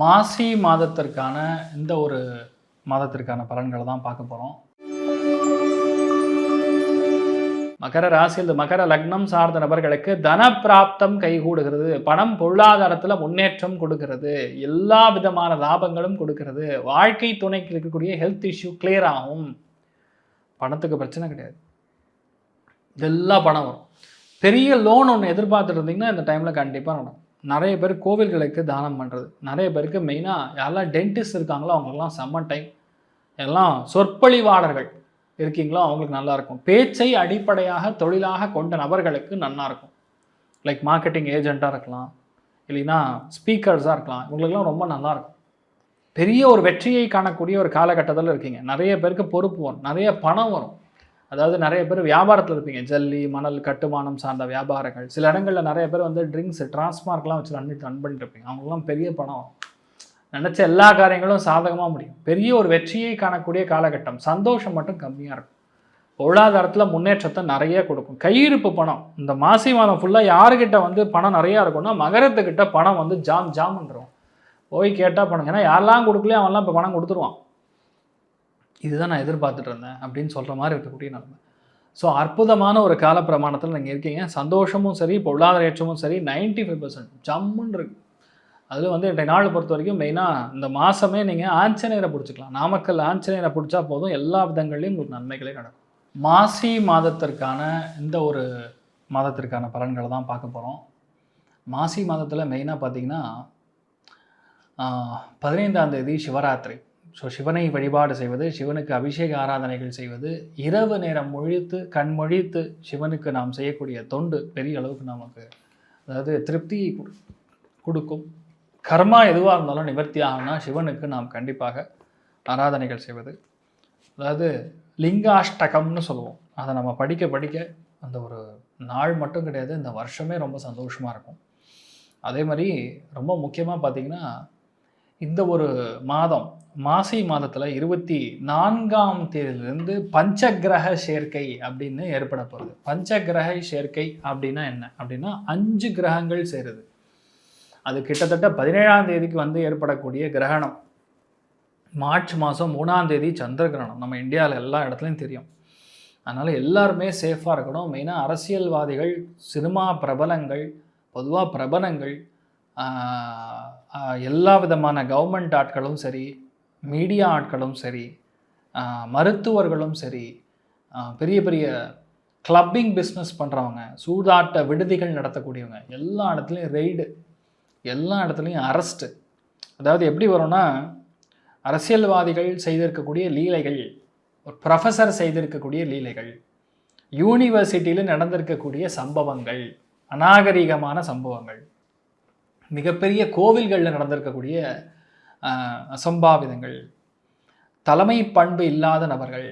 மாசி மாதத்திற்கான இந்த ஒரு மாதத்திற்கான பலன்களை தான் பார்க்க போகிறோம் மகர ராசி இந்த மகர லக்னம் சார்ந்த நபர்களுக்கு தன பிராப்தம் கைகூடுகிறது. பணம் பொருளாதாரத்தில் முன்னேற்றம் கொடுக்கிறது. எல்லா விதமான லாபங்களும் கொடுக்கிறது. வாழ்க்கை துணைக்கு இருக்கக்கூடிய ஹெல்த் இஷ்யூ கிளியர் ஆகும். பணத்துக்கு பிரச்சனை கிடையாது. இதெல்லாம் பணம் வரும். பெரிய லோன் ஒன்று எதிர்பார்த்துட்டு இருந்தீங்கன்னா இந்த டைமில் கண்டிப்பாக நடக்கும். நிறைய பேர் கோவில்களுக்கு தானம் பண்ணுறது நிறைய பேருக்கு மெயினாக யாரெல்லாம் டென்டிஸ்ட் இருக்காங்களோ அவங்களுக்குலாம் செம்ம டைம் எல்லாம் சொற்பொழிவாளர்கள் இருக்கீங்களோ அவங்களுக்கு நல்லாயிருக்கும் பேச்சை அடிப்படையாக தொழிலாக கொண்ட நபர்களுக்கு நல்லாயிருக்கும் லைக் மார்க்கெட்டிங் ஏஜெண்ட்டாக இருக்கலாம். இல்லைன்னா ஸ்பீக்கர்ஸாக இருக்கலாம். இவங்களுக்குலாம் ரொம்ப நல்லாயிருக்கும் பெரிய ஒரு வெற்றியை காணக்கூடிய ஒரு காலகட்டத்தில் இருக்கீங்க. நிறைய பேருக்கு பொறுப்பு வரும். நிறைய பணம் வரும். அதாவது நிறைய பேர் வியாபாரத்தில் இருப்பீங்க. ஜல்லி மணல் கட்டுமானம் சார்ந்த வியாபாரங்கள். சில இடங்களில் நிறைய பேர் வந்து ட்ரிங்க்ஸ் டிரான்ஸ்மார்க்லாம் வச்சு ரன் ரன் பண்ணிட்டு இருப்பீங்க. பெரிய பணம். நினச்ச எல்லா காரியங்களும் சாதகமாக முடியும். பெரிய ஒரு வெற்றியை காணக்கூடிய காலகட்டம். சந்தோஷம் மட்டும் கம்மியாக இருக்கும். பொருளாதாரத்தில் முன்னேற்றத்தை நிறைய கொடுக்கும். கையிருப்பு பணம். இந்த மாசி மாதம் ஃபுல்லாக யாருக்கிட்ட வந்து பணம் நிறையா இருக்கும்னா மகரத்துக்கிட்ட பணம் வந்து ஜாம் ஜாம்ன்றோம். போய் கேட்டால் பணம். ஏன்னா யாரெல்லாம் கொடுக்கலையோ அவன்லாம் இப்போ பணம் கொடுத்துருவான். இதுதான் நான் எதிர்பார்த்துட்டு இருந்தேன் அப்படின்னு சொல்கிற மாதிரி இருக்கக்கூடிய நிலைமை. ஸோ அற்புதமான ஒரு கால பிரமாணத்தில் நீங்கள் இருக்கீங்க. சந்தோஷமும் சரி பொருளாதார ஏற்றமும் சரி 95% ஃபைவ் பர்சன்ட் ஜம்முன்னு இருக்கு. அதில் வந்து ரெண்டு நாள் பொறுத்த வரைக்கும் மெயினாக இந்த மாதமே நீங்கள் ஆஞ்சநேயரை பிடிச்சிக்கலாம். நாமக்கல் ஆஞ்சநேயரை பிடிச்சா போதும். எல்லா விதங்கள்லையும் உங்களுக்கு நன்மைகளே நடக்கும். மாசி மாதத்திற்கான இந்த ஒரு மாதத்திற்கான பலன்களை தான் பார்க்க போகிறோம் மாசி மாதத்தில் மெயினாக பார்த்தீங்கன்னா பதினைந்தாம் தேதி சிவராத்திரி. ஸோ சிவனை வழிபாடு செய்வது சிவனுக்கு அபிஷேக ஆராதனைகள் செய்வது இரவு நேரம் முழித்து கண்மொழித்து சிவனுக்கு நாம் செய்யக்கூடிய தொண்டு பெரிய அளவுக்கு நமக்கு அதாவது திருப்தி கொடுக்கும். கர்மா எதுவாக இருந்தாலும் நிவர்த்தி ஆகும்னா சிவனுக்கு நாம் கண்டிப்பாக ஆராதனைகள் செய்வது. அதாவது லிங்காஷ்டகம்னு சொல்லுவோம். அதை நம்ம படிக்க படிக்க அந்த ஒரு நாள் மட்டும் கிடையாது இந்த வருஷமே ரொம்ப சந்தோஷமாக இருக்கும். அதே மாதிரி ரொம்ப முக்கியமாக பார்த்தீங்கன்னா இந்த ஒரு மாதம் மாசி மாதத்தில் இருபத்தி நான்காம் தேதியிலிருந்து பஞ்சகிரக சேர்க்கை அப்படின்னு ஏற்பட பஞ்ச பஞ்சகிரக சேர்க்கை அப்படின்னா என்ன? அப்படின்னா அஞ்சு கிரகங்கள் சேருது. அது கிட்டத்தட்ட பதினேழாம் தேதிக்கு வந்து ஏற்படக்கூடிய கிரகணம். மார்ச் மாதம் மூணாம் தேதி சந்திர கிரகணம். நம்ம இந்தியாவில் எல்லா இடத்துலையும் தெரியும். அதனால் எல்லாருமே சேஃபாக இருக்கணும். மெயினாக அரசியல்வாதிகள் சினிமா பிரபலங்கள் பொதுவாக பிரபலங்கள் எல்லா விதமான கவர்மெண்ட் ஆட்களும் சரி மீடியா ஆட்களும் சரி மருத்துவர்களும் சரி பெரிய பெரிய கிளப்பிங் பிஸ்னஸ் பண்ணுறவங்க சூதாட்ட விடுதிகள் நடத்தக்கூடியவங்க எல்லா இடத்துலையும் ரெய்டு எல்லா இடத்துலையும் அரெஸ்ட்டு அதாவது எப்படி வரும்னா அரசியல்வாதிகள் செய்திருக்கக்கூடிய லீலைகள் ஒரு ப்ரொஃபஸர் செய்திருக்கக்கூடிய லீலைகள் யூனிவர்சிட்டியில் நடந்திருக்கக்கூடிய சம்பவங்கள் அநாகரிகமான சம்பவங்கள். மிகப்பெரிய கோவில்களில் நடந்திருக்கக்கூடிய அசம்பாவிதங்கள் தலைமை பண்பு இல்லாத நபர்கள்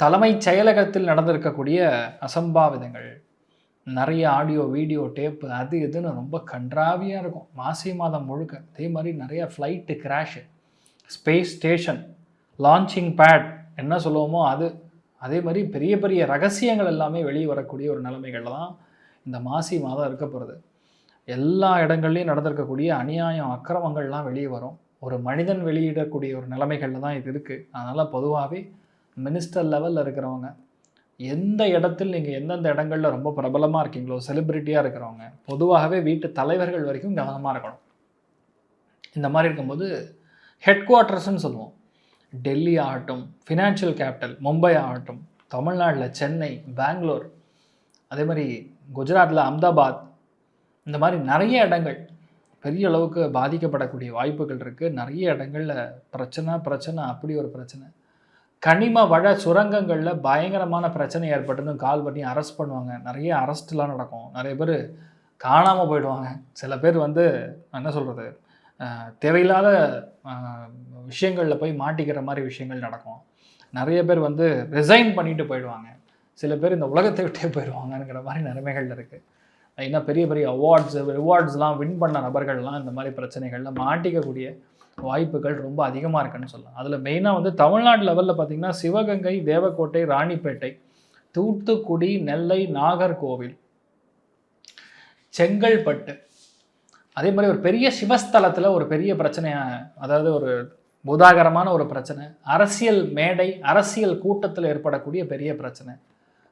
தலைமைச் செயலகத்தில் நடந்திருக்கக்கூடிய அசம்பாவிதங்கள் நிறைய ஆடியோ வீடியோ டேப்பு அது இதுன்னு ரொம்ப கன்றாவியாக இருக்கும். மாசி மாதம் முழுக்க. அதே மாதிரி நிறைய flight crash space station launching pad என்ன சொல்லுவோமோ அது. அதே மாதிரி பெரிய பெரிய ரகசியங்கள் எல்லாமே வெளியே வரக்கூடிய ஒரு நிலைமைகள் தான் இந்த மாசி மாதம் இருக்க போகிறது எல்லா இடங்கள்லையும் நடந்திருக்கக்கூடிய அநியாயம் அக்கிரமங்கள்லாம் வெளியே வரும். ஒரு மனிதன் வெளியிடக்கூடிய ஒரு நிலைமைகளில் தான் இது இருக்குது அதனால் பொதுவாகவே மினிஸ்டர் லெவலில் இருக்கிறவங்க எந்த இடத்தில் நீங்கள் எந்தெந்த இடங்களில் ரொம்ப பிரபலமாக இருக்கீங்களோ செலிப்ரிட்டியாக இருக்கிறவங்க பொதுவாகவே வீட்டு தலைவர்கள் வரைக்கும் கவனமாக இருக்கணும். இந்த மாதிரி இருக்கும்போது ஹெட் குவார்ட்டர்ஸ்னு சொல்லுவோம். டெல்லி ஆகட்டும் ஃபினான்ஷியல் கேபிட்டல் மும்பை ஆகட்டும் தமிழ்நாட்டில் சென்னை பெங்களூர் அதே மாதிரி குஜராத்தில் அஹமதாபாத் இந்த மாதிரி நிறைய இடங்கள் பெரிய அளவுக்கு பாதிக்கப்படக்கூடிய வாய்ப்புகள் இருக்குது நிறைய இடங்களில் பிரச்சனை பிரச்சனை அப்படி ஒரு பிரச்சனை. கனிம வள சுரங்கங்களில் பயங்கரமான பிரச்சனை ஏற்பட்டுன்னு கால் பண்ணி அரெஸ்ட் பண்ணுவாங்க. நிறைய அரெஸ்ட்லாம் நடக்கும். நிறைய பேர் காணாமல் போயிடுவாங்க. சில பேர் வந்து என்ன சொல்கிறது தேவையில்லாத விஷயங்களில் போய் மாட்டிக்கிற மாதிரி விஷயங்கள் நடக்கும். நிறைய பேர் வந்து ரிசைன் பண்ணிட்டு போயிடுவாங்க. சில பேர் இந்த உலகத்தை விட்டே போயிடுவாங்கங்கிற மாதிரி நிலைமைகள் இருக்குது என்ன பெரிய பெரிய அவார்ட்ஸ் ரிவார்ட்ஸ்லாம் வின் பண்ண நபர்கள்லாம் இந்த மாதிரி பிரச்சனைகளில் மாட்டிக்கக்கூடிய வாய்ப்புகள் ரொம்ப அதிகமாக இருக்குன்னு சொல்லலாம். அதில் மெயினாக வந்து தமிழ்நாடு லெவலில் பார்த்திங்கன்னா சிவகங்கை தேவக்கோட்டை ராணிப்பேட்டை தூத்துக்குடி நெல்லை நாகர்கோவில் செங்கல்பட்டு. அதே மாதிரி ஒரு பெரிய சிவஸ்தலத்தில் ஒரு பெரிய பிரச்சனையாக அதாவது ஒரு உதாகரமான ஒரு பிரச்சனை அரசியல் மேடை அரசியல் கூட்டத்தில் ஏற்படக்கூடிய பெரிய பிரச்சனை.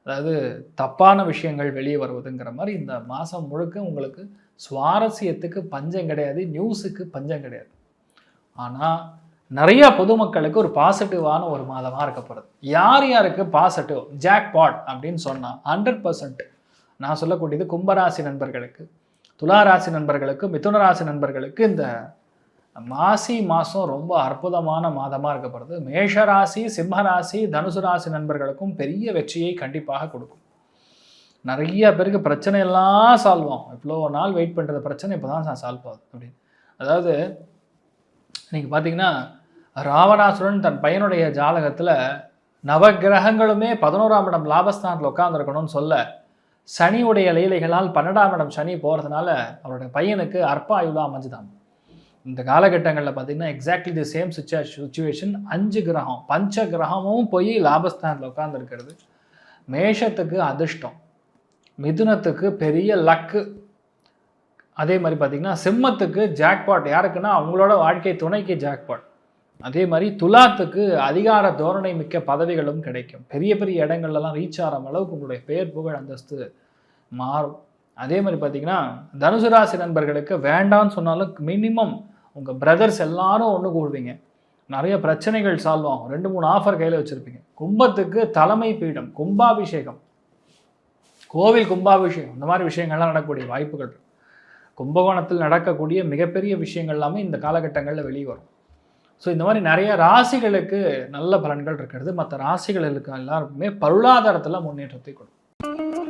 அதாவது தப்பான விஷயங்கள் வெளியே வருவதுங்கிற மாதிரி இந்த மாதம் முழுக்க உங்களுக்கு சுவாரஸ்யத்துக்கு பஞ்சம் கிடையாது நியூஸுக்கு பஞ்சம் கிடையாது. ஆனால் நிறையா பொதுமக்களுக்கு ஒரு பாசிட்டிவான ஒரு மாதமாக இருக்க போகிறது யார் யாருக்கு பாசிட்டிவ் ஜாக்பாட் அப்படின்னு சொன்னால் ஹண்ட்ரட் பர்சன்ட் நான் சொல்லக்கூடியது கும்பராசி நண்பர்களுக்கு துளாராசி நண்பர்களுக்கு மிதுன ராசி நண்பர்களுக்கு இந்த மாசி மாதம் ரொம்ப அற்புதமான மாதமாக இருக்கப்படுது. மேஷராசி சிம்மராசி தனுசு ராசி நண்பர்களுக்கும் பெரிய வெற்றியை கண்டிப்பாக கொடுக்கும். நிறைய பேருக்கு பிரச்சனை எல்லாம் சால்வ் ஆகும். இவ்வளோ நாள் வெயிட் பண்ணுற பிரச்சனை இப்போ தான் சால்வ் ஆகுது அப்படின்னு. அதாவது இன்றைக்கி பார்த்தீங்கன்னா ராவணாசுரன் தன் பையனுடைய ஜாதகத்தில் நவகிரகங்களுமே பதினோராம் இடம் லாபஸ்தானத்தில் உட்காந்துருக்கணும்னு சொல்ல சனியுடைய லீலைகளால் பன்னெண்டாம் இடம் சனி போகிறதுனால அவருடைய பையனுக்கு அற்ப ஆயுளாக அமைஞ்சுதான் இந்த காலகட்டங்களில் பார்த்தீங்கன்னா எக்ஸாக்ட்லி தி சேம் சுச்சுவே சுச்சுவேஷன் அஞ்சு கிரகம் பஞ்ச கிரகமும் போய் லாபஸ்தானத்தில் உட்காந்துருக்கிறது மேஷத்துக்கு அதிர்ஷ்டம் மிதுனத்துக்கு பெரிய லக்கு அதே மாதிரி பார்த்திங்கன்னா சிம்மத்துக்கு ஜாக்பாட் யாருக்குன்னா அவங்களோட வாழ்க்கை துணைக்கு ஜாக்பாட் அதே மாதிரி துலாத்துக்கு அதிகார தோரணை மிக்க பதவிகளும் கிடைக்கும். பெரிய பெரிய இடங்கள்லாம் ரீச் ஆகிற அளவுக்கு உங்களுடைய பெயர் புகழ் அந்தஸ்து மாறும். அதே மாதிரி பார்த்திங்கன்னா தனுசு ராசி நண்பர்களுக்கு வேண்டாம்னு சொன்னாலும் மினிமம் உங்கள் பிரதர்ஸ் எல்லாரும் ஒன்று கூடுவீங்க. நிறைய பிரச்சனைகள் சால்வ் ஆகும். ரெண்டு மூணு ஆஃபர் கையில் வச்சுருப்பீங்க. கும்பத்துக்கு தலைமை பீடம் கும்பாபிஷேகம். கோவில் கும்பாபிஷேகம். இந்த மாதிரி விஷயங்கள்லாம் நடக்கக்கூடிய வாய்ப்புகள் கும்பகோணத்தில் நடக்கக்கூடிய மிகப்பெரிய விஷயங்கள் எல்லாமே இந்த காலகட்டங்களில் வெளியே வரும். ஸோ இந்த மாதிரி நிறைய ராசிகளுக்கு நல்ல பலன்கள் இருக்கிறது. மற்ற ராசிகளுக்கு எல்லாருக்குமே பொருளாதாரத்தில் முன்னேற்றத்தை கொடுக்கும்.